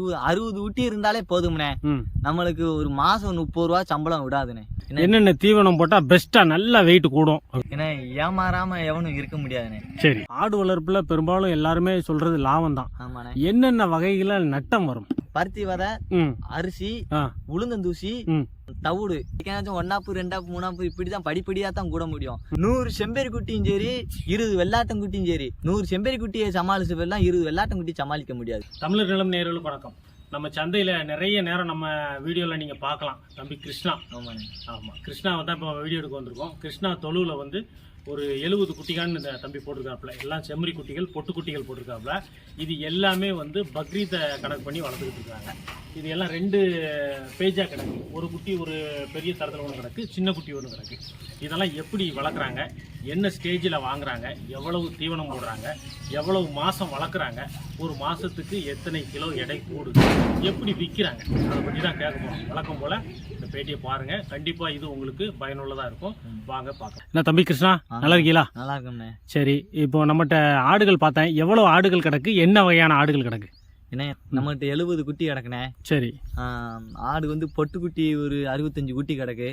அறுபது- ஊட்டி இருந்தாலே போதும்ண்ணே. நம்மளுக்கு ஒரு மாசம் முப்பது ரூபா சம்பளம் விடாதுண்ணே. என்ன- என்னென்ன தீவனம் போட்டா பெஸ்டா நல்லா வெயிட் கூடும். ஏன்னா ஏமாறாம எவனும் இருக்க முடியாதுண்ணே. சரி. ஆடு வளர்ப்புல பெரும்பாலும் எல்லாருமே சொல்றது லாபம் தான் ஆமாண்ணே. என்னென்ன வகைகள நட்டம் வரும்? பருத்தி விதை ம். அரிசி உளுந்தந்தூசி தவிடு ஏதாச்சும் ஒன்னாப்பு ரெண்டாப்பு மூணாப்பு இப்படிதான் படிப்படியா தான் கூட முடியும். நூறு செம்பேரி குட்டியும் சரி இருபது வெள்ளாட்டம் குட்டியும் சரி நூறு செம்பேரி குட்டியை சமாளிச்ச பேர்லாம் இருபது வெள்ளாட்டம் குட்டி சமாளிக்க முடியாது. தமிழர் நிலம் நேர்களுக்கு வணக்கம். நம்ம சந்தையில் நிறைய நேரம் நம்ம வீடியோவில் நீங்கள் பார்க்கலாம். தம்பி கிருஷ்ணா. ஆமாண்ணே. ஆமாம் கிருஷ்ணாவை தான் இப்போ வீடியோ எடுக்க வந்திருக்கோம். கிருஷ்ணா தொழுவில் வந்து ஒரு எழுபது குட்டிகான்னு இந்த தம்பி போட்டிருக்காப்புல. எல்லாம் செம்மறி குட்டிகள் பொட்டு குட்டிகள் போட்டிருக்காப்புல. இது எல்லாமே வந்து பக்ரீத்தை கணக்கு பண்ணி வளர்த்துக்கிட்டு இருக்காங்க. இது எல்லாம் ரெண்டு பேஜாக கிடக்கு. ஒரு குட்டி ஒரு பெரிய தரத்தில் ஒன்று கிடக்கு சின்ன குட்டி ஒன்று கிடக்கு. இதெல்லாம் எப்படி வளர்க்குறாங்க? என்ன ஸ்டேஜில் வாங்குறாங்க? எவ்வளவு தீவனம் போடுறாங்க? எவ்வளவு மாதம் வளர்க்குறாங்க? ஒரு மாதத்துக்கு எத்தனை கிலோ எடை கூடுது எப்படி விற்கிறாங்க அதை பற்றி தான் கேட்க போகிறோம் வழக்கம் போல் இந்த பேட்டியை பாருங்கள் கண்டிப்பாக இது உங்களுக்கு பயனுள்ளதாக இருக்கும். வாங்க பார்க்கலாம். என்ன தம்பி கிருஷ்ணா? நல்லா இருக்கீங்களா நல்லா இருக்கும்ண்ணே சரி இப்போ நம்மகிட்ட ஆடுகள் பார்த்தேன். எவ்வளோ ஆடுகள் கிடக்கு? என்ன வகையான ஆடுகள் கிடக்கு? என்ன நம்மகிட்ட எழுபது குட்டி கிடக்குண்ணே. சரி. ஆடு வந்து பொட்டு குட்டி ஒரு அறுபத்தஞ்சு குட்டி கிடக்கு.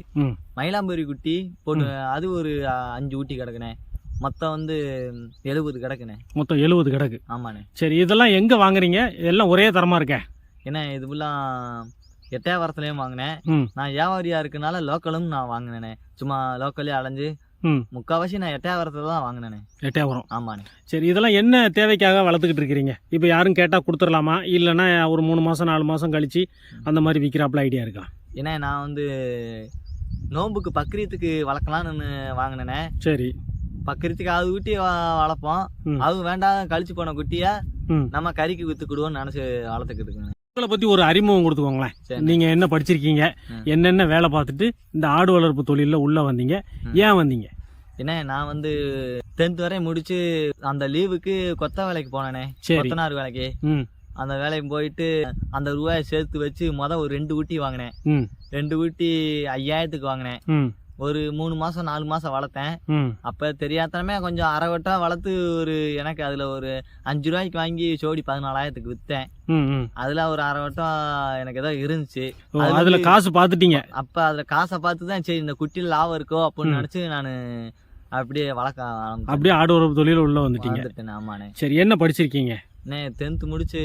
மயிலாம்பரி குட்டி பொட்டு அது ஒரு அஞ்சு குட்டி கிடக்குண்ணே. மொத்தம் வந்து எழுபது கிடக்குண்ணே. மொத்தம் எழுபது கிடக்கு. ஆமாண்ணே. சரி இதெல்லாம் எங்கே வாங்குறீங்க? எல்லாம் ஒரே தரமாக இருக்கே? ஏன்னா இது ஃபுல்லாக எட்டாயிரத்துலேயும் வாங்கினேன். நான் வியாபாரியா இருக்கனால லோக்கலும் நான் வாங்கினேனே சும்மா லோக்கலே அலைஞ்சு ம். முக்கால்வாசி நான் எட்டாயிரத்துல தான் வாங்கினேனே. எட்டே வரும் ஆமாண்ணே. சரி இதெல்லாம் என்ன தேவைக்காக வளர்த்துக்கிட்டு இருக்கிறீங்க? இப்போ யாரும் கேட்டால் கொடுத்துடலாமா? இல்லைன்னா ஒரு மூணு மாதம் நாலு மாதம் கழிச்சு அந்த மாதிரி விற்கிறாப்புல ஐடியா இருக்கா? ஏன்னா நான் வந்து நோம்புக்கு பக்ரீத்துக்கு வளர்க்கலாம்னு வாங்கினேனே. சரி. பக்ரீத்துக்கு அது குட்டி வளர்ப்போம். அது வேண்டாம் கழிச்சு போன குட்டியை நம்ம கறிக்கு வித்துக்கிடுவோம்னு நினச்சி வளர்த்துக்கிட்டு இருக்கேன் உங்களை பற்றி ஒரு அறிமுகம் கொடுத்துக்கோங்களேன். சரி. நீங்கள் என்ன படிச்சிருக்கீங்க. என்னென்ன வேலை பார்த்துட்டு இந்த ஆடு வளர்ப்பு தொழிலில் உள்ளே வந்தீங்க. ஏன் வந்தீங்க? ஏன்னா நான் வந்து டென்த் வரை முடிச்சு அந்த லீவுக்கு கொத்த வேலைக்கு போனேனே. கொத்தனார் வேலைக்கு. அந்த வேலைக்கு போயிட்டு அந்த ரூபாயை சேர்த்து வச்சு மொதல் ஒரு ரெண்டு ஊட்டி வாங்கினேன். ரெண்டு ஊட்டி ஐயாயிரத்துக்கு வாங்கினேன். ஒரு மூணு மாசம் நாலு மாசம் வளர்த்தேன். அப்ப தெரியாதனமே கொஞ்சம் அரைவட்டா வளர்த்து ஒரு எனக்கு அதுல ஒரு அஞ்சு ரூபாய்க்கு வாங்கி ஜோடி பதினாலாயிரத்துக்கு வித்தேன். அதுல ஒரு அரை வட்டம் எனக்கு ஏதோ இருந்துச்சு. அதில் காசு பார்த்துட்டீங்க அப்ப அதுல காசை பார்த்து தான் சரி இந்த குட்டியில் லாபம் இருக்கோ அப்படின்னு. நினைச்சு நான் அப்படியே வளர்க்க. அப்படியே ஆடு வளர்ப்பு தொழிலில் உள்ளே வந்துட்டீங்க. சரி என்ன படிச்சிருக்கீங்க? டென்த்து முடிச்சு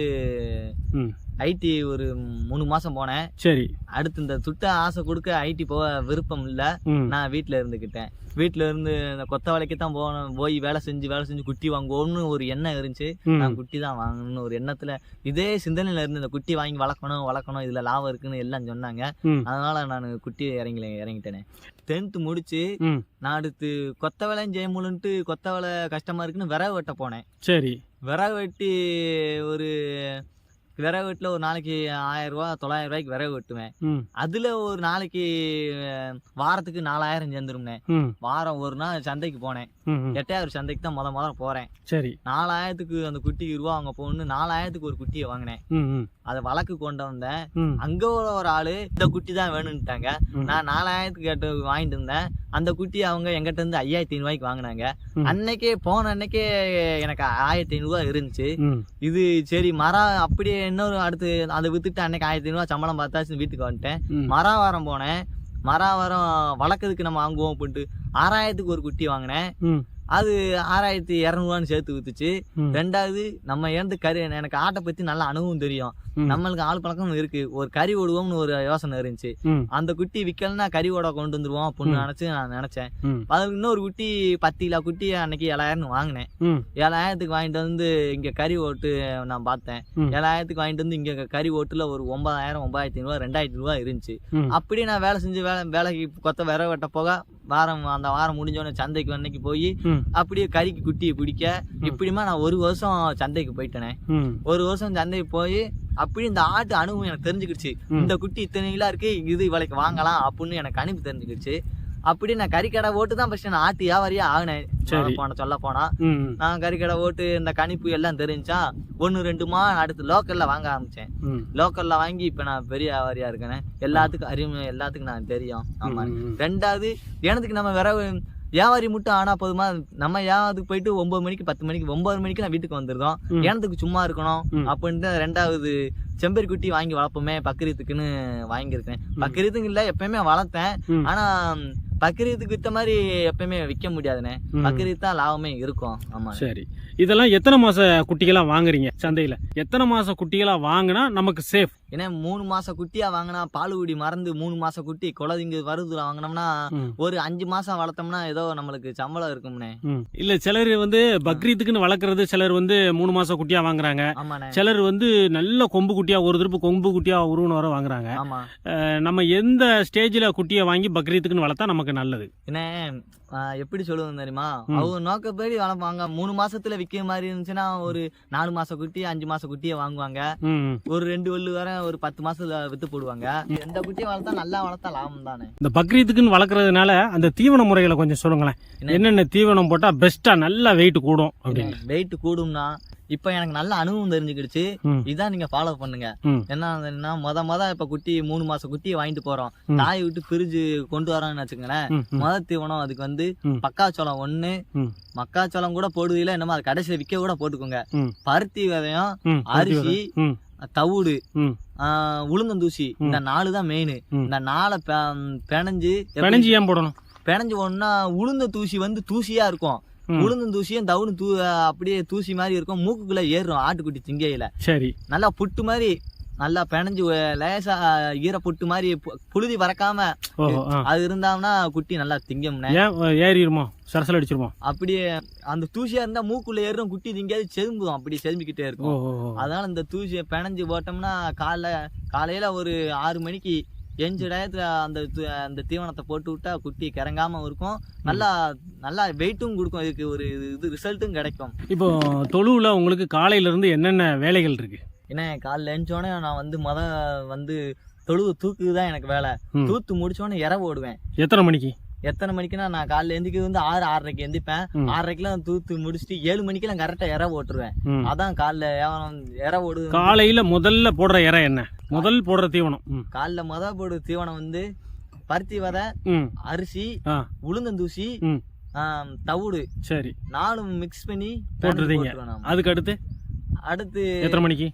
ஐடி ஒரு மூணு மாசம் போனேன். சரி. அடுத்து இந்த துட்ட ஆசை கொடுக்க ஐடி போக விருப்பம் இல்லை. நான் வீட்டில் இருந்துக்கிட்டேன் வீட்டில் இருந்து இந்த கொத்த வேலைக்கு தான் போனேன். போய் வேலை செஞ்சு வேலை செஞ்சு குட்டி வாங்குவோம்னு ஒரு எண்ணம் இருந்துச்சு. நான் குட்டி தான் வாங்கணும்னு ஒரு எண்ணத்தில் இதே சிந்தனையில் இருந்து இந்த குட்டி வாங்கி வளர்க்கணும் வளர்க்கணும் இதில் லாபம் இருக்குன்னு எல்லாம் சொன்னாங்க. அதனால நான் குட்டி இறங்கி இறங்கிட்டேனே. டென்த்து முடிச்சு நான் அடுத்து கொத்த வேலையும் செய்ய முடியலன்ட்டு கொத்த வேலை கஷ்டமாக இருக்குன்னு விறகு வெட்ட போனேன். சரி. விறகு வெட்டி ஒரு விறகு வெட்டில் ஒரு நாளைக்கு ஆயிரம் ரூபா தொள்ளாயிரம் ரூபாய்க்கு விறகு வெட்டுவேன். அதில் ஒரு நாளைக்கு வாரத்துக்கு நாலாயிரம் சேர்ந்துரும்னே வாரம் ஒரு நாள் சந்தைக்கு போனேன். எட்டாயிரம் சந்தைக்கு தான் முத முதல்ல போகிறேன் சரி. நாலாயிரத்துக்கு அந்த குட்டிக்கு ரூபா அவங்க போகணுன்னு நாலாயிரத்துக்கு ஒரு குட்டியை வாங்கினேன். அதை வழக்கு கொண்டு வந்தேன். அங்கே ஒரு ஆள் இந்த குட்டி தான் வேணும்ட்டாங்க. நான் நாலாயிரத்துக்கு கேட்டு வாங்கிட்டு இருந்தேன். அந்த குட்டி அவங்க எங்கிட்ட இருந்து ஐயாயிரத்தி ஐநூறுவாய்க்கு வாங்கினாங்க. அன்னைக்கே போன அன்னைக்கே எனக்கு ஆயிரத்தி ஐநூறுரூவா இருந்துச்சு. இது சரி மரம் அப்படியே இன்னொரு அடுத்து அதை வித்துட்டு அன்னைக்கு ஆயிரத்தி ஐநூறுவா சம்பளம் பார்த்தாச்சு வீட்டுக்கு வந்துட்டேன். மராவாரம் போனேன். மராவாரம் வளர்க்கறதுக்கு நம்ம வாங்குவோம் அப்படின்ட்டு ஆறாயிரத்துக்கு ஒரு குட்டி வாங்கினேன். அது ஆறாயிரத்தி இரநூறுவான்னு சேர்த்து வித்துச்சு. ரெண்டாவது நம்ம இறந்து கறி எனக்கு ஆட்டை பத்தி நல்ல அனுபவம் தெரியும். நம்மளுக்கு ஆள் பழக்கம் இருக்கு. ஒரு கறி ஓடுவோம்னு ஒரு யோசனை இருந்துச்சு. அந்த குட்டி விற்கலன்னா கறி ஓட கொண்டு வந்துருவோம் அப்படின்னு நினைச்சு நான் நினைச்சேன். அதுக்கு இன்னொரு குட்டி பத்து கிலோ குட்டி அன்னைக்கு ஏழாயிரம்னு வாங்கினேன். ஏழாயிரத்துக்கு வாங்கிட்டு வந்து இங்க கறி ஓட்டு நான் பார்த்தேன். ஏழாயிரத்துக்கு வாங்கிட்டு வந்து இங்க கறி ஓட்டுல ஒரு ஒன்பதாயிரம் ஒன்பதாயிரத்தி ஐநூறுவா ரெண்டாயிரத்தி ரூபா இருந்துச்சு. அப்படியே நான் வேலை செஞ்சு வேலை வேலைக்கு கொத்த விற வெட்ட போக வாரம் அந்த வாரம் முடிஞ்சோடனே சந்தைக்கு அன்னைக்கு போய் அப்படியே கறிக்கு குட்டியை பிடிக்க. இப்படிமா நான் ஒரு வருஷம் சந்தைக்கு போயிட்டேனே. ஒரு வருஷம் சந்தைக்கு போய் அப்படி இந்த ஆட்டு அனுபவம் எனக்கு தெரிஞ்சுக்கிடுச்சு. இந்த குட்டி இத்தனை கிலோ இருக்கு இது இவளைக்கு வாங்கலாம் அப்படின்னு எனக்கு அனுப்பி தெரிஞ்சுக்கிடுச்சு. அப்படி நான் கறிக்கடை ஓட்டு தான் ஃபர்ஸ்ட் நான் ஆட்டு வியாபாரியா ஆகினேன். போன சொல்ல போனா. நான் கறிக்கடை ஓட்டு இந்த கணிப்பு எல்லாம் தெரிஞ்சா ஒன்று ரெண்டுமா அடுத்து லோக்கல்ல வாங்க ஆரம்பிச்சேன். லோக்கல்ல வாங்கி இப்போ நான் பெரிய வியாபாரியா இருக்கேனே. எல்லாத்துக்கும் அறிவு எல்லாத்துக்கும் நான் தெரியும். ஆமா. ரெண்டாவது எனத்துக்கு நம்ம விரவு வியாபாரி மட்டும் ஆனா போதுமா? நம்ம வியாபாரத்துக்கு போயிட்டு ஒன்பது மணிக்கு பத்து மணிக்கு ஒன்பது மணிக்கு நான் வீட்டுக்கு வந்துருந்தோம். ஏனத்துக்கு சும்மா இருக்கணும். அப்படின்ட்டு ரெண்டாவது செம்பரி குட்டி வாங்கி வளர்ப்போமே பக்ரீத்துக்குன்னு வாங்கியிருக்கேன். பக்ரீத்துக்கு இல்ல எப்பயுமே வளர்த்தேன். ஆனா பக்ரீத்துக்கு வித்த மாதிரி எப்பயுமே விற்க முடியாதுண்ணே. பக்ரீத் தான் லாபமே இருக்கும். ஆமா. சரி. இதெல்லாம் எத்தனை மாச குட்டிகளா வாங்குறீங்க சந்தையில? எத்தனை மாச குட்டிகளா வாங்கினா நமக்கு சேஃப் ஏன்னா மூணு மாச குட்டியா வாங்கினா பாலுகுடி மறந்து மூணு மாச குட்டி குலதிங்க வருதுல வாங்கினோம்னா ஒரு அஞ்சு மாசம் வளர்த்தோம்னா ஏதோ நம்மளுக்கு சம்பளம் இருக்கும்னே. இல்ல சிலர் வந்து பக்ரீத்துக்குன்னு வளர்க்குறது சிலர் வந்து மூணு மாச குட்டியா வாங்குறாங்க. சிலர் வந்து நல்ல கொம்பு குட்டியா ஒரு திருப்பு கொம்பு குட்டியா உருவன வர வாங்குறாங்க. நம்ம எந்த ஸ்டேஜ்ல குட்டியை வாங்கி பக்ரீத்துக்குன்னு வளர்த்தா நமக்கு நல்லது. ஆஹ் எப்படி சொல்லுவது தெரியுமா. அவங்க நோக்கப்படி வளர்ப்பாங்க மூணு மாசத்துல விற்கிற மாதிரி இருந்துச்சுன்னா ஒரு நாலு மாச குட்டி அஞ்சு மாச குட்டியை வாங்குவாங்க. ஒரு ரெண்டு வள்ளு வர ஒரு பத்து மாசத்துல வித்து போடுவாங்க. எந்த குட்டியை வளர்த்தா நல்லா வளர்த்தா லாபம் தானே? இந்த பக்ரீத்துக்குன்னு வளர்க்கறதுனால அந்த தீவன முறைகளை கொஞ்சம் சொல்லுங்களேன். என்ன? என்னென்ன தீவனம் போட்டா பெஸ்டா நல்லா வெயிட் கூடும் அப்படின்னு. வெயிட் கூடும்னா இப்ப எனக்கு நல்ல அனுபவம் தெரிஞ்சுக்கிடுச்சு. இதான் நீங்க ஃபாலோ பண்ணுங்க ம். என்ன மொத மொத இப்ப குட்டி மூணு மாச குட்டியை வாங்கிட்டு போறோம். தாயை விட்டு பிரிஞ்சு கொண்டு வரோம்னு வச்சுக்கோங்களேன் முத தீவனம் அதுக்கு வந்து. மக்காச்சோளம் ஒண்ணு. மக்காச்சோளம் கூட போடுவதில்ல என்னமோ அது கடைசியில விற்க கூட போட்டுக்கோங்க. பருத்தி விதையம் அரிசி தவிடு உளுந்தந்தூசி இந்த நாலு தான் மெயின். இந்த நாளை பிணைஞ்சு பிணைஞ்சு ஏன் போடணும் பிணைஞ்சு ஒன்னா உளுந்த தூசி வந்து தூசியா இருக்கும். உளுந்தம் தூசியும் தவுனு தூ அப்படியே தூசி மாதிரி இருக்கும். மூக்குக்குள்ள ஏறும் ஆட்டுக்குட்டி திங்கையில. சரி. நல்லா புட்டு மாதிரி நல்லா பிணைஞ்சு லேசா ஈர புட்டு மாதிரி புழுதி பறக்காம. அது இருந்தாங்கன்னா குட்டி நல்லா அஹ், ஏறிடுமோ சரசல் அடிச்சிருமோ? அப்படியே அந்த தூசியா இருந்தா மூக்குள்ள ஏறும் குட்டி திங்காது செதும்பும். அப்படி செதும்பிக்கிட்டே இருக்கும். அதனால இந்த தூசியை பிணைஞ்சு போட்டோம்னா காலைல காலையில ஒரு ஆறு மணிக்கு எஞ்சு டயத்துல அந்த அந்த தீவனத்தை போட்டு விட்டா குட்டி கிறங்காம இருக்கும். நல்லா நல்லா வெயிட்டும் கொடுக்கும். இதுக்கு ஒரு இது ரிசல்ட்டும் கிடைக்கும். இப்போ தொழுவுல உங்களுக்கு காலையில இருந்து என்னென்ன வேலைகள் இருக்கு? ஏன்னா காலைல எழுந்தோடனே நான் வந்து முத வந்து தொழுவு தூக்கு தான் எனக்கு வேலை. தூத்து முடிச்சோடனே இற ஓடுவேன். எத்தனை மணிக்கு? எத்தனை மணிக்குன்னா நான் காலைல எந்திரிக்கிறது வந்து ஆறு ஆறரைக்கு எந்திப்பேன் ம். ஆறரைக்கெல்லாம் தூத்து முடிச்சுட்டு ஏழு மணிக்கெல்லாம் கரெக்டா இற ஓட்டுருவேன். அதான் காலைல இற ஓடுது காலையில முதல்ல போடுற இறை என்ன? முதல் போடுற தீவனம். காலைல முத போடு தீவனம் வந்து பருத்தி விதை அரிசி உளுந்தந்தூசி தவிடு. சரி. நாலும் மிக்ஸ் பண்ணி நாம. அதுக்கு அடுத்து அடுத்து எத்தனை மணிக்கு?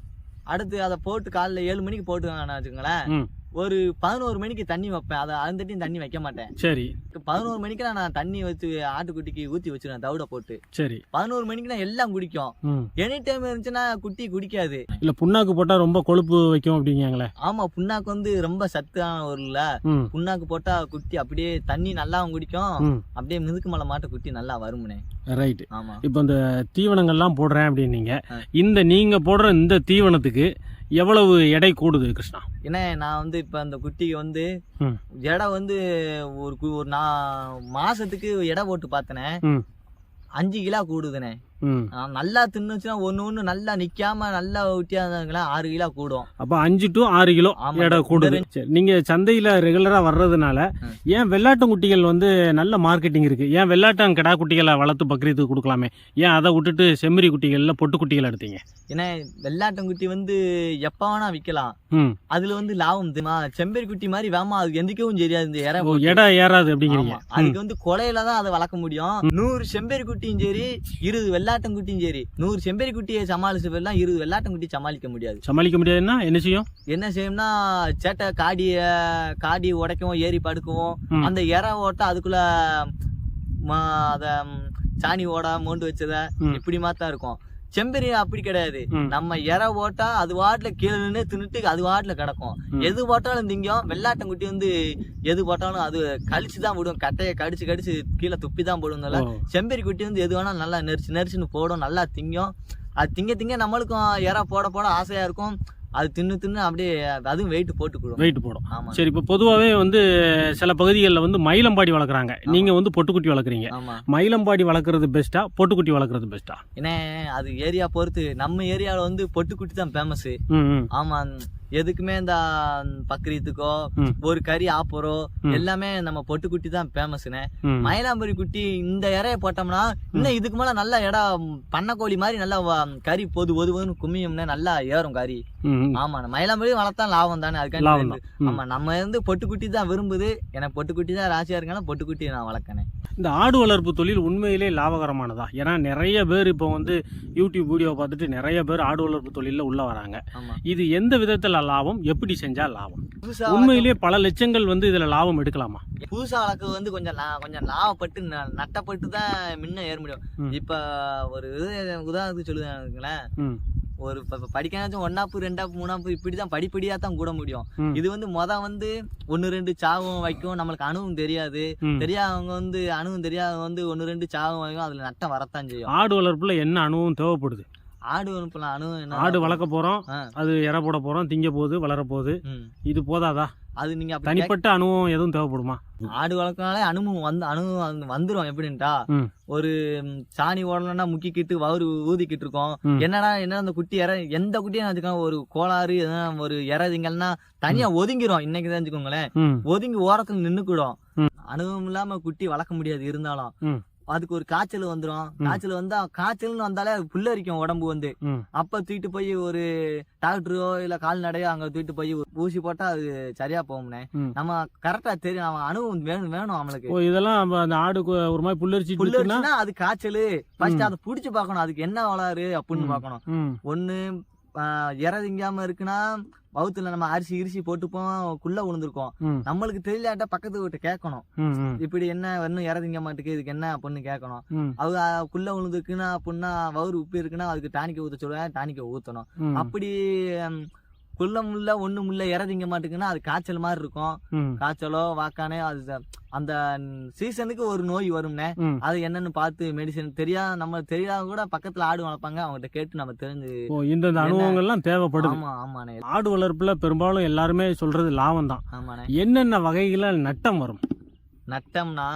அடுத்து அதை போட்டு காலைல ஏழு மணிக்கு போட்டுவாங்கன்னு வச்சுக்கோங்களேன். ஒரு பதினோரு மணிக்கு தண்ணி வைப்பேன். அதை அழுந்தட்டியும் தண்ணி வைக்க மாட்டேன். சரி. பதினோரு மணிக்கு நான் தண்ணி வச்சு ஆட்டுக்குட்டிக்கு ஊத்தி வச்சிருவேன் தவிட போட்டு. சரி. பதினோரு மணிக்கு நான் எல்லாம் குடிக்கும். எனி டைம் இருந்துச்சுன்னா குட்டி குடிக்காது. இல்ல புண்ணாக்கு போட்டா ரொம்ப கொழுப்பு வைக்கும் அப்படிங்காங்களே ஆமா புண்ணாக்கு வந்து ரொம்ப சத்தான ஒரு இல்ல. ம். புண்ணாக்கு போட்டா குட்டி அப்படியே தண்ணி நல்லாவும் குடிக்கும். அப்படியே மிதுக்கு மலை மாட்ட குட்டி நல்லா வருமுனே. ரைட்டு ஆமா. இப்போ இந்த தீவனங்கள்லாம் போடுறேன் அப்படின்னீங்க. இந்த நீங்க போடுற இந்த தீவனத்துக்கு எவ்வளவு எடை கூடுது கிருஷ்ணா? ஏன்னா நான் வந்து இப்ப அந்த குட்டிக்கு வந்து எடை வந்து ஒரு ஒரு நான் மாசத்துக்கு எடை போட்டு பார்த்தனே. அஞ்சு கிலோ கூடுதுண்ணே நல்லா தின்னுச்சுன்னா ஒண்ணு ஒண்ணு நல்லா நிக்காம நல்லா ஊட்டியா இருந்தாங்களா ஆறு கிலோ கூடும். அப்போ அஞ்சு டு ஆறு கிலோ எடை கூடுது. நீங்க சந்தையில ரெகுலரா வர்றதுனால. ஏன் வெள்ளாட்டம் குட்டிகள் வந்து நல்ல மார்க்கெட்டிங் இருக்கு? ஏன் வெள்ளாட்டம் கிடா குட்டிகளை வளர்த்து பக்ரீத்துக்கு கொடுக்கலாமே? ஏன் அதை விட்டுட்டு செம்மறி குட்டிகள்ல பொட்டு குட்டிகள் எடுத்தீங்க? ஏன்னா வெள்ளாட்டங்குட்டி வந்து எப்ப வேணா விக்கலாம். ம். அதுல வந்து லாபம் தெரியுமா செம்பேரி குட்டி மாதிரி வேமா அதுக்கு எந்திக்கவும் தெரியாது இந்த எடை ஏறாது அப்படிங்கிறீங்க. அதுக்கு வந்து கொலையில தான் அதை வளர்க்க முடியும். நூறு செம்பேரி குட்டியும் சரி இருபது வெள்ளாட்டம் குட்டியும் சரி. நூறு செம்பேரி குட்டியை சமாளிச்ச பேர்லாம் இருபது வெள்ளாட்டம் குட்டி சமாளிக்க முடியாது. சமாளிக்க முடியாதுன்னா என்ன? செய்யும்? என்ன செய்யும்னா சேட்டை காடிய காடி உடைக்கவும் ஏறி படுக்கவும். அந்த இறை ஓட்ட அதுக்குள்ள அத சாணி ஓட மோண்டு வச்சத. இப்படி மாதிரி தான் இருக்கும். செம்பேரி அப்படி கிடையாது. நம்ம இறை ஓட்டா அது வாட்டுல கீழே தின்னுட்டு அது வாட்டுல கிடக்கும். எது போட்டாலும் திங்கும். வெள்ளாட்டங்குட்டி வந்து எது போட்டாலும் அது கடிச்சு தான் விடும். கட்டையை கடிச்சு கடிச்சு கீழே துப்பி தான் போடும்னால ஓ. செம்பேரி குட்டி வந்து எது வேணாலும் நல்லா நெரிச்சு நெரிச்சுன்னு போடும். நல்லா திங்கும். அது திங்க திங்க நம்மளுக்கும் இறை போட போட ஆசையா இருக்கும். அது தின்னு தின்னு அப்படியே அதுவும் வெயிட் போட்டுக்கிடும் வெயிட் போடும். ஆமா சரி இப்போ பொதுவாகவே வந்து சில பகுதிகளில் வந்து மயிலம்பாடி வளர்க்குறாங்க. நீங்கள் வந்து பொட்டுக்குட்டி வளர்க்குறீங்க. மயிலம்பாடி வளர்க்குறது பெஸ்ட்டா பொட்டுக்குட்டி வளர்க்குறது பெஸ்ட்டா ஏன்னா அது ஏரியா பொறுத்து நம்ம ஏரியாவில் வந்து பொட்டுக்குட்டி தான் ஃபேமஸ் ம் ம். ஆமா. எதுக்குமே இந்த பக்ரீத்துக்கோ. ஒரு கறி ஆப்பரோ. எல்லாமே நம்ம பொட்டுக்குட்டி தான் ஃபேமஸ்னே. மயிலாம்பரி குட்டி இந்த இறைய போட்டோம்னா இன்னும் இதுக்கு மேல நல்ல இடம் பண்ணக்கோழி மாதிரி நல்லா கறி பொது பொதுன்னு குமியும்னே நல்லா ஏறும் கறி. ஆமா மயிலாம்பரி வளர்த்தா லாபம் தானே. ம். ஆமா நம்ம வந்து பொட்டுக்குட்டி தான் விரும்புது எனக்கு பொட்டுக்குட்டி தான் ராசியா இருக்கனால பொட்டுக்குட்டி நான் வளர்க்கனேன் இந்த ஆடு வளர்ப்பு தொழில் உண்மையிலே லாபகரமானதா ஏன்னா நிறைய பேர் இப்போ வந்து யூடியூப் வீடியோ பார்த்துட்டு நிறைய பேர் ஆடு வளர்ப்பு தொழிலில் உள்ள வராங்க இது எந்த விதத்துல லாபம் எப்படி செஞ்சா லாபம்? உண்மையிலேயே பல லட்சங்கள் வந்து இதுல லாபம் எடுக்கலாமா? புதுசா வளர்க்க வந்து கொஞ்சம் லா- கொஞ்சம் லாபப்பட்டு நட்டப்பட்டு தான் முன்ன ஏற முடியும். இப்ப ஒரு உதாரணத்துக்கு ம், ஒரு படிக்காச்சும் ஒன்னாப்பு ரெண்டாப்பு மூணாப்பு இப்படிதான் படிப்படியா தான் கூட முடியும். இது வந்து மொத வந்து ஒன்னு ரெண்டு சாவும் வைக்கும். நம்மளுக்கு அணுவும் தெரியாது. தெரியாதவங்க வந்து அணுவும் தெரியாதவங்க வந்து ஒன்னு ரெண்டு சாவும் வைக்கும். அதுல நட்டம் வரத்தான் செய்யும். ஆடு வளர்ப்புல என்ன அனுபவம் தேவைப்படுது? ஆடு அனுப்பலாம். அணு ஆடு வளர்க்க போறோம். அது இற போட போறோம். திங்க போகுது வளர போகுது. இது போதாதா? அது நீங்க தனிப்பட்ட அனுபவம் எதுவும் தேவைப்படுமா? ஆடு வளர்க்கனாலே அனுபவம் வந்து அனுபவம் வந்து வந்துரும் எப்படின்ட்டா. ஒரு சாணி ஓடலன்னா முக்கிக்கிட்டு வவுறு ஊதிக்கிட்டு இருக்கோம். என்னடா என்ன அந்த குட்டி இற எந்த குட்டியும் வச்சுக்கோங்க ஒரு கோளாறு எதனா ஒரு இறதிங்கன்னா தனியா ஒதுங்கிரும். இன்னைக்கு ம், ஒதுங்கி ஓரத்துல நின்னுக்கிடும். அனுபவம் இல்லாம குட்டி வளர்க்க முடியாது இருந்தாலும். அதுக்கு ஒரு காய்ச்சல் வந்துரும். காய்ச்சல் வந்தா காய்ச்சல்னு வந்தாலே அது புல்லரிக்கும் உடம்பு வந்து. அப்ப தூக்கிட்டு போய் ஒரு டாக்டரோ இல்ல கால்நடையோ அங்க தூக்கிட்டு போய் ஊசி போட்டா அது சரியா போகும்னே. நம்ம கரெக்டா தெரியும். அவன் அனுபவம் வேணும் வேணும் அவனுக்கு இதெல்லாம் அந்த ஆடு ஒரு மாதிரி இருக்குன்னா புல்லரிச்சுன்னா அது காய்ச்சல். ஃபர்ஸ்ட். அதை புடிச்சு பார்க்கணும். அதுக்கு என்ன வளரு அப்படின்னு ம். பார்க்கணும். ம், ஒண்ணு ஆஹ், இறை திங்காம இருக்குன்னா வவுத்துல நம்ம அரிசி இரிசி போட்டுப்போம் குள்ள விழுந்திருக்கோம் நம்மளுக்கு தெரியலாட்ட பக்கத்து வீட்டு கேட்கணும். இப்படி என்ன இன்னும் இறை திங்க மாட்டுக்கு இதுக்கு என்ன அப்படின்னு கேட்கணும். அவங்க குள்ள விழுந்துருக்குன்னா அப்படின்னா வவுறு உப்பு இருக்குன்னா அதுக்கு டானிக்க ஊத்த சொல்லுவேன் டானிக்க ஊத்தணும். அப்படி குள்ள முள்ள ஒண்ணு முள்ள இறை திங்க மாட்டுக்குன்னா அது காய்ச்சல் மாதிரி இருக்கும். காய்ச்சலோ வாக்கானே அது அந்த சீசனுக்கு ஒரு நோய் வரும்னே. அது என்னன்னு பார்த்து மெடிசன் தெரியா நம்ம தெரியாத கூட பக்கத்துல ஆடு வளர்ப்பாங்க. அவங்ககிட்ட கேட்டு நம்ம தெரிஞ்சு ஓ இந்தந்த அனுபவங்கள்லாம் தேவைப்படுது. ஆமா ஆமாண்ணே. ஆடு வளர்ப்புல பெரும்பாலும் எல்லாருமே சொல்றது லாபம் தான் ஆமாண்ணே. என்னென்ன வகைகள நட்டம் வரும்? நட்டம்னா.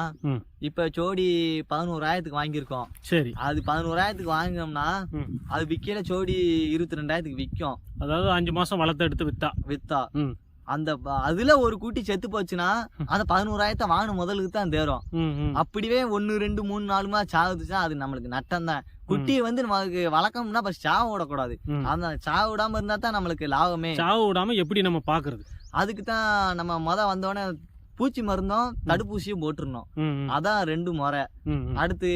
இப்ப ஜோடி பதினோராயிரத்துக்கு வாங்கியிருக்கோம். சரி. அது பதினோராயிரத்துக்கு வாங்கினோம்னா. அது விக்கையில ஜோடி இருபத்தி ரெண்டாயிரத்துக்கு விற்கும் அதாவது அஞ்சு மாசம் வளர்த்து எடுத்து வித்தா. வித்தா. அந்த அதுல ஒரு குட்டி செத்து போச்சுன்னா அந்த பதினோராயிரத்தை வாங்கின முதலுக்கு தான் தேரும். அப்படியே ஒன்னு ரெண்டு மூணு நாலுமா சாகுதுச்சுன்னா அது நம்மளுக்கு நட்டம் தான். குட்டியை வந்து நமக்கு வளர்க்கணும்னா ஃபர்ஸ்ட் சாவு விடக்கூடாது. அந்த சாவு விடாம இருந்தா தான் நம்மளுக்கு லாபமே. சாவு விடாம எப்படி நம்ம பாக்குறது? அதுக்கு தான் நம்ம முத வந்தோடனே பூச்சி மருந்தும் தடுப்பூசியும் போட்டுருணும் ம், ம், அதான் ரெண்டு முறை. அடுத்து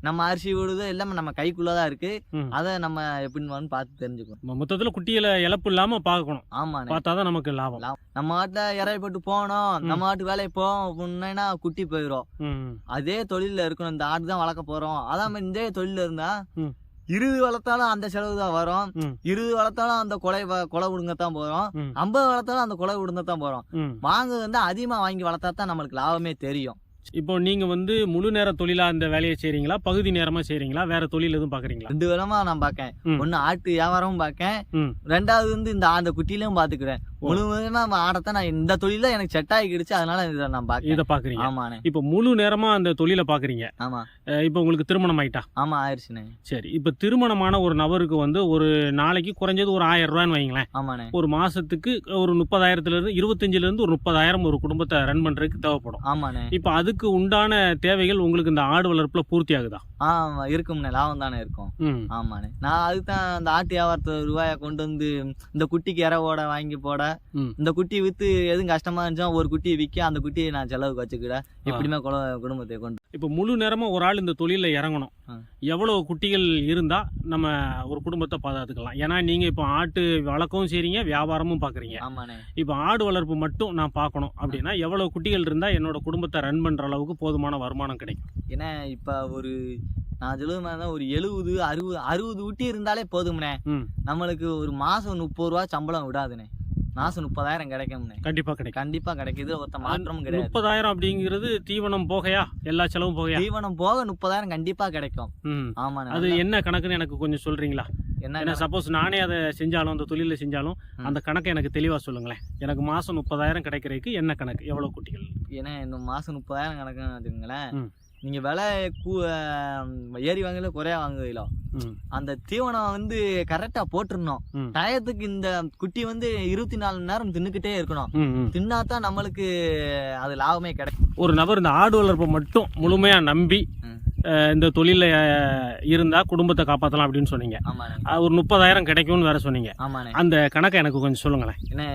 நம்ம அரிசி விடுறது எல்லாமே நம்ம கைக்குள்ளதான் இருக்கு. அதை நம்ம எப்படின்னு பார்த்து தெரிஞ்சுக்கணும். மொத்தத்துல குட்டியில இழப்பு இல்லாம பார்க்கணும். ஆமாண்ணே. பார்த்தாதான் நமக்கு லாபம். நம்ம ஆட்டுல இறைய போட்டு போனோம். நம்ம ஆட்டு வேலைக்கு போவோம் அப்படின்னா குட்டி போயிடும் அதே தொழில்ல இருக்கணும். இந்த ஆடு தான் வளர்க்க போறோம். அதான் இதே தொழில்ல இருந்தா ம். இருது வளர்த்தாலும் அந்த செலவு தான் வரும் ம். இருது வளர்த்தாலும் அந்த கொலை கொலை விடுங்கத்தான் போறோம் ம். ஐம்பது வளர்த்தாலும் அந்த கொலை விடுங்கத்தான் போறோம் ம். வாங்க வந்து அதிகமா வாங்கி வளர்த்தா தான் நம்மளுக்கு லாபமே தெரியும் இப்போ நீங்க வந்து முழு நேர தொழிலா இந்த வேலையை செய்றீங்களா? பகுதி நேரமா செய்றீங்களா? வேற தொழில் எதுவும் பாக்குறீங்களா? ரெண்டு விதமா நான் பார்க்கேன் ம். ஒண்ணு ஆட்டு வியாபாரமும் பார்க்கேன் ம். ரெண்டாவது வந்து இந்த அந்த குட்டிலையும் பாத்துக்கிறேன். ஓ. முழுவதுமா ஆடத்தை நான் இந்த தொழில எனக்கு செட் ஆகிடுச்சு அதனால இதை நான் பாக்கேன். இத பாக்குறீங்க. ஆமாண்ணே. இப்போ முழு நேரமா அந்த தொழிலை பாக்குறீங்க. ஆமா. இப்போ உங்களுக்கு திருமணம் ஆயிட்டா? ஆமா ஆயிடுச்சுண்ணே. சரி இப்போ திருமணமான ஒரு நபருக்கு வந்து ஒரு நாளைக்கு குறைஞ்சது ஒரு ஆயிரம் ரூபான்னு வைங்களேன். ஆமாண்ணே. ஒரு மாசத்துக்கு ஒரு முப்பதாயிரத்துல இருந்து இருபத்தஞ்சுல இருந்து ஒரு முப்பதாயிரம் ஒரு குடும்பத்தை ரன் பண்றதுக்கு தேவைப்படும். ஆமாண்ணே. இப்போ அதுக்கு உண்டான தேவைகள் உங்களுக்கு இந்த ஆடு வளர்ப்புல பூர்த்தி ஆகுதா ஆமா இருக்கும்ண்ணே லாபம் தானே இருக்கும். ஆமாண்ணே. நான் அதுக்கு தான் அந்த ஆட்டு வியாபாரத்தை ரூபாயை கொண்டு வந்து இந்த குட்டிக்கு இறவோட வாங்கி போட. இந்த குட்டி வித்து எதுவும் கஷ்டமா இருந்துச்சா ஒரு குட்டியை விற்க அந்த குட்டியை நான் செலவுக்கு வச்சுக்கிட்டேன் எப்படியுமே குடும்பத்தை கொண்டு இப்போ முழு நேரமா ஒரு ஆள் இந்த தொழில இறங்கணும். ஆ. எவ்வளவு குட்டிகள் இருந்தா நம்ம ஒரு குடும்பத்தை பாதுகாத்துக்கலாம். ஏன்னா நீங்க இப்போ ஆட்டு வளர்க்கவும் செய்றீங்க வியாபாரமும் பாக்குறீங்க. ஆமாண்ணே. இப்போ ஆடு வளர்ப்பு மட்டும் நான் பார்க்கணும் அப்படின்னா எவ்வளவு குட்டிகள் இருந்தா என்னோட குடும்பத்தை ரன் பண்ற அளவுக்கு போதுமான வருமானம் கிடைக்கும். ஏன்னா இப்ப ஒரு நான் சொல்லுவது மாதிரி தான் ஒரு எழுபது அறுபது அறுபது குட்டி இருந்தாலே போதும்ண்ணே. நம்மளுக்கு ஒரு மாசம் முப்பது ரூபா சம்பளம் விடாதுண்ணே. மாசம் முப்பதாயிரம் கிடைக்கும்ண்ணே கண்டிப்பா கிடைக்கும். கண்டிப்பா கிடைக்குது ஒருத்த மாற்றமும் கிடையாது. முப்பதாயிரம் அப்படிங்கிறது தீவனம் போகையா? எல்லா செலவும் போகையா? தீவனம் போக முப்பதாயிரம் கண்டிப்பா கிடைக்கும். ம். ஆமாண்ணே அது என்ன கணக்குன்னு எனக்கு கொஞ்சம் சொல்றீங்களா? என்ன சப்போஸ் நானே அதை செஞ்சாலும் அந்த தொழில செஞ்சாலும். அந்த கணக்கை எனக்கு தெளிவா சொல்லுங்களேன். எனக்கு மாசம் முப்பதாயிரம் கிடைக்கிறதுக்கு என்ன கணக்கு? எவ்வளவு குட்டிகள்? ஏன்னா இந்த மாசம் முப்பதாயிரம் கணக்குன்னு வச்சுக்கோங்களேன். ம். நீங்க விலை கூ ஏறி வாங்கல குறையா வாங்குவீங்களோ அந்த தீவனம் வந்து கரெக்டா போட்டுருணும். டயத்துக்கு இந்த குட்டி வந்து இருபத்தி நாலு மணி நேரம் தின்னுக்கிட்டே இருக்கணும். தின்னாதான் நம்மளுக்கு அது லாபமே கிடைக்கும். ஒரு நபர் இந்த ஆடு வளர்ப்பை மட்டும் முழுமையா நம்பி இந்த தொழில இருந்தா குடும்பத்தை காப்பாற்றலாம் அப்படின்னு சொன்னீங்க. ஒரு முப்பதாயிரம் கிடைக்கும்னு வேற சொன்னீங்க. அந்த கணக்கை எனக்கு கொஞ்சம் சொல்லுங்களேன். ஏன்னா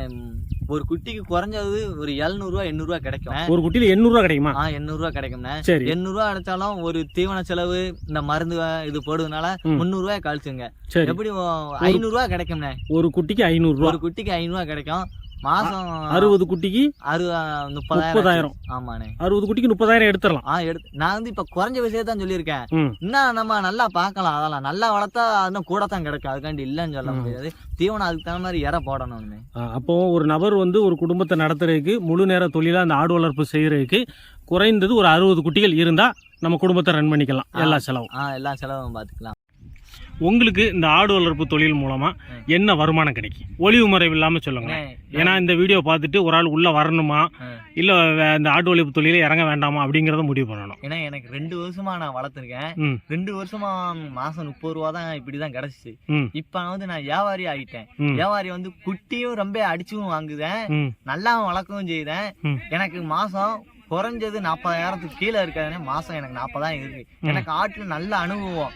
ஒரு குட்டிக்கு குறைஞ்சது ஒரு எழுநூறுவா எண்ணூறுவா கிடைக்கும். ஒரு குட்டியில எண்ணூறுரூவா கிடைக்குமா? ஆ எண்ணூறுவா கிடைக்கும்ண்ணே. சரி. எண்ணூறுவா அடைச்சாலும் ஒரு தீவன செலவு இந்த மருந்து இது போடுறதுனால ம். முந்நூறுவாய் கழிச்சுங்க. எப்படி ஐநூறுரூவா கிடைக்கும்ண்ணே. ஒரு குட்டிக்கு ஐநூறுரூவா ஒரு குட்டிக்கு ஐநூறுவா கிடைக்கும். மாசம் அறுபது குட்டிக்கு முப்பதாயிரம். ஆமாண்ணே. அறுபது குட்டிக்கு முப்பதாயிரம் எடுத்துடலாம். ஆ எடுத்து நான் வந்து இப்ப குறைஞ்ச விஷயத்தான் சொல்லியிருக்கேன். இன்னும் நம்ம நல்லா பார்க்கலாம். அதெல்லாம் நல்லா வளர்த்தா இன்னும் கூட தான் கிடைக்கும் அதுக்காண்டி இல்லைன்னு சொல்ல. முடியாது. தீவனம் அதுக்கு தகுந்த மாதிரி இற போடணும்னு. அப்போ ஒரு நபர் வந்து ஒரு குடும்பத்தை நடத்துறதுக்கு முழு நேர தொழிலா அந்த ஆடு வளர்ப்பு செய்யறதுக்கு குறைந்தது ஒரு அறுபது குட்டிகள் இருந்தா நம்ம குடும்பத்தை ரன் பண்ணிக்கலாம். எல்லா செலவும். எல்லா செலவும் பார்த்துக்கலாம் உங்களுக்கு இந்த ஆடு வளர்ப்பு தொழில் மூலமா. என்ன வருமானம் கிடைக்கும்? ஒளிவு மறைவு இல்லாம சொல்லுங்க ஏன்னா இந்த வீடியோ பார்த்துட்டு ஒரு ஆள் உள்ள வரணுமா. இல்ல இந்த ஆடு வளர்ப்பு தொழில இறங்க வேண்டாமா? அப்படிங்கறத முடிவு பண்ணணும். ஏன்னா எனக்கு ரெண்டு வருஷமா நான் வளர்த்துருக்கேன். ரெண்டு வருஷமா மாசம் முப்பது ரூபா தான் இப்படிதான் கிடைச்சிச்சு. இப்ப நான் வந்து நான் வியாபாரி ஆகிட்டேன். வியாபாரி வந்து குட்டியும் ரொம்ப அடிச்சும் வாங்குதேன் நல்லா வளர்க்கவும் செய்தேன். எனக்கு மாசம் குறைஞ்சது நாற்பதாயிரத்துக்கு கீழே இருக்காதுன்னு மாசம் எனக்கு நாற்பதாயிரம் இருக்கு. எனக்கு ஆட்டுல நல்ல அனுபவம்.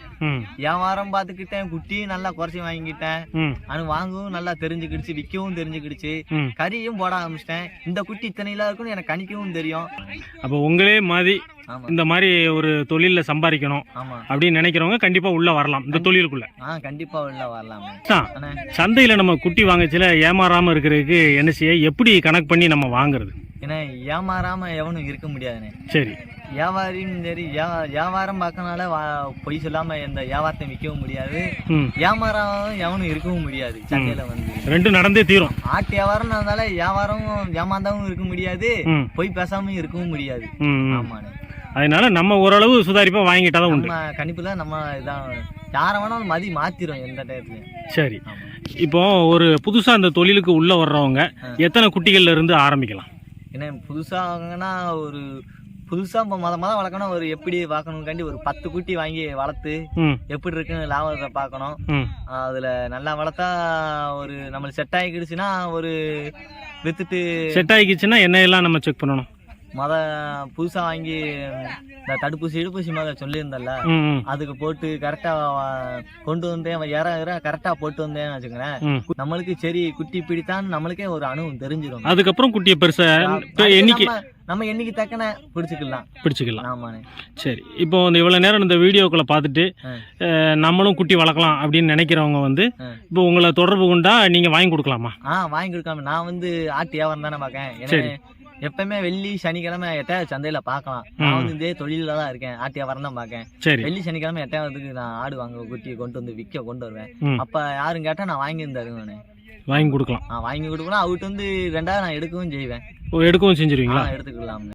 வியாபாரம் பார்த்துக்கிட்டேன் குட்டியும் நல்லா குறைச்சி வாங்கிக்கிட்டேன். அது வாங்கவும் நல்லா தெரிஞ்சுக்கிடுச்சு விற்கவும் தெரிஞ்சுக்கிடுச்சு. கறியும் போட ஆரம்பிச்சிட்டேன். இந்த குட்டி இத்தனையில இருக்குன்னு எனக்கு கணிக்கவும் தெரியும். அப்போ உங்களே மாதிரி இந்த மாதிரி ஒரு தொழிலில் சம்பாதிக்கணும் அப்படின்னு நினைக்கிறவங்க கண்டிப்பா உள்ள வரலாம் இந்த தொழிலுக்குள்ள. கண்டிப்பா உள்ள வரலாம். சந்தையில் நம்ம குட்டி வாங்கச்சில ஏமாறாம இருக்கிறதுக்கு என்ன செய்ய எப்படி கணக்கு பண்ணி நம்ம வாங்குறது? ஏன்னா ஏமாறாம எவனும் இருக்க முடியாதுண்ணே. சரி. வியாபாரியும் சரி வியா- வியாபாரம் பார்க்கறனால வா- பொய் சொல்லாம எந்த வியாபாரத்தை விற்கவும் முடியாது. வியாபாரம் எவனும் இருக்கவும் முடியாது. சந்தையில வந்து. ரெண்டும் நடந்தே தீரும். ஆட்டு வியாபாரம் இருந்தால வியாபாரம் ஏமாந்தாவும் இருக்க முடியாது. பொய் பேசாம இருக்கவும் முடியாது. ஆமாண்ணே. அதனால நம்ம ஓரளவு சுதாரிப்பா உண்டு. நம்ம கணிப்புல நம்ம இதான் யாரை வேணாலும் மதி மாத்திரும் எந்த டயத்துலயும். சரி. இப்போ ஒரு புதுசா இந்த தொழிலுக்கு உள்ள வர்றவங்க. எத்தனை குட்டிகள்ல இருந்து ஆரம்பிக்கலாம்? ஏன்னா புதுசா வாங்கினா ஒரு புதுசா இப்போ மொத மொதல் வளர்க்கணும். ஒரு எப்படி பார்க்கணுங்காண்டி ஒரு பத்து குட்டி வாங்கி வளர்த்து எப்படி இருக்குன்னு லாபத்தை பார்க்கணும். ம். அதுல நல்லா வளர்த்தா ஒரு நம்மளுக்கு செட் ஆகிக்கிடுச்சுன்னா ஒரு வித்துட்டு செட் ஆகிக்கிச்சுன்னா என்ன எல்லாம் நம்ம செக் பண்ணணும். மொத புதுசா வாங்கி இந்த தடுப்பூசி இடுப்பூசி மொதல் சொல்லியிருந்தல அதுக்கு போட்டு கரெக்டா கொண்டு வந்தேன் இற இற கரெக்டா போட்டு வந்தேன்னு வச்சுக்கோங்களேன். ம். நம்மளுக்கு சரி குட்டி பிடித்தான் நம்மளுக்கே ஒரு அணுவும் தெரிஞ்சிடும். அதுக்கப்புறம் குட்டியை பெருசா எண்ணிக்கை நம்ம- எண்ணிக்கை தக்கன பிடிச்சிக்கலாம். பிடிச்சிக்கலாம். ஆமாண்ணே. சரி இப்போ இந்த இவ்வளோ நேரம் இந்த வீடியோக்களை பார்த்துட்டு நம்மளும் குட்டி வளர்க்கலாம் அப்படின்னு நினைக்கிறவங்க வந்து. இப்போ உங்களை தொடர்பு கொண்டா நீங்கள் வாங்கி கொடுக்கலாமா? ஆ வாங்கி கொடுக்காம நான் வந்து ஆட்டு வியாபாரம் தானே பார்க்கேன். சரி. ஏன்னா எப்பவுமே வெள்ளி சனிக்கிழமை எட்டாவது சந்தையில பார்க்கலாம். நான் வந்து இதே தொழில தான் இருக்கேன். ஆட்டு வியாபாரம் தான் பார்க்கேன். சரி. வெள்ளி சனிக்கிழமை எட்டாவதுக்கு நான் ஆடு வாங்க குட்டியை கொண்டு வந்து விற்க கொண்டு வருவேன். அப்ப யாரும் கேட்டா நான் வாங்கி தருவேன் வாங்கி கொடுக்கலாம். வாங்கி கொடுக்கலாம் அவட்டு வந்து ரெண்டாவது நான் எடுக்கவும் செய்வேன். ஓ எடுக்கவும் செஞ்சிருவீங்களா? எடுத்துக்கலாம்.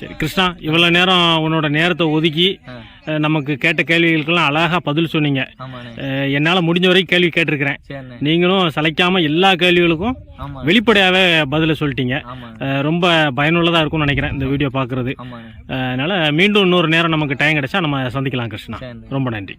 சரி கிருஷ்ணா இவ்வளோ நேரம் உன்னோட நேரத்தை ஒதுக்கி நமக்கு கேட்ட கேள்விகளுக்கெல்லாம் அழகாக பதில் சொன்னீங்க. என்னால் முடிஞ்ச வரைக்கும் கேள்வி கேட்டிருக்கிறேன். நீங்களும் சளைக்காம எல்லா கேள்விகளுக்கும் வெளிப்படையாகவே பதிலை சொல்லிட்டீங்க. ரொம்ப பயனுள்ளதாக இருக்கும்னு நினைக்கிறேன் இந்த வீடியோ பார்க்குறது. அதனால் மீண்டும் இன்னொரு நேரம் நமக்கு டைம் கிடைச்சா நம்ம சந்திக்கலாம் கிருஷ்ணா. ரொம்ப நன்றி.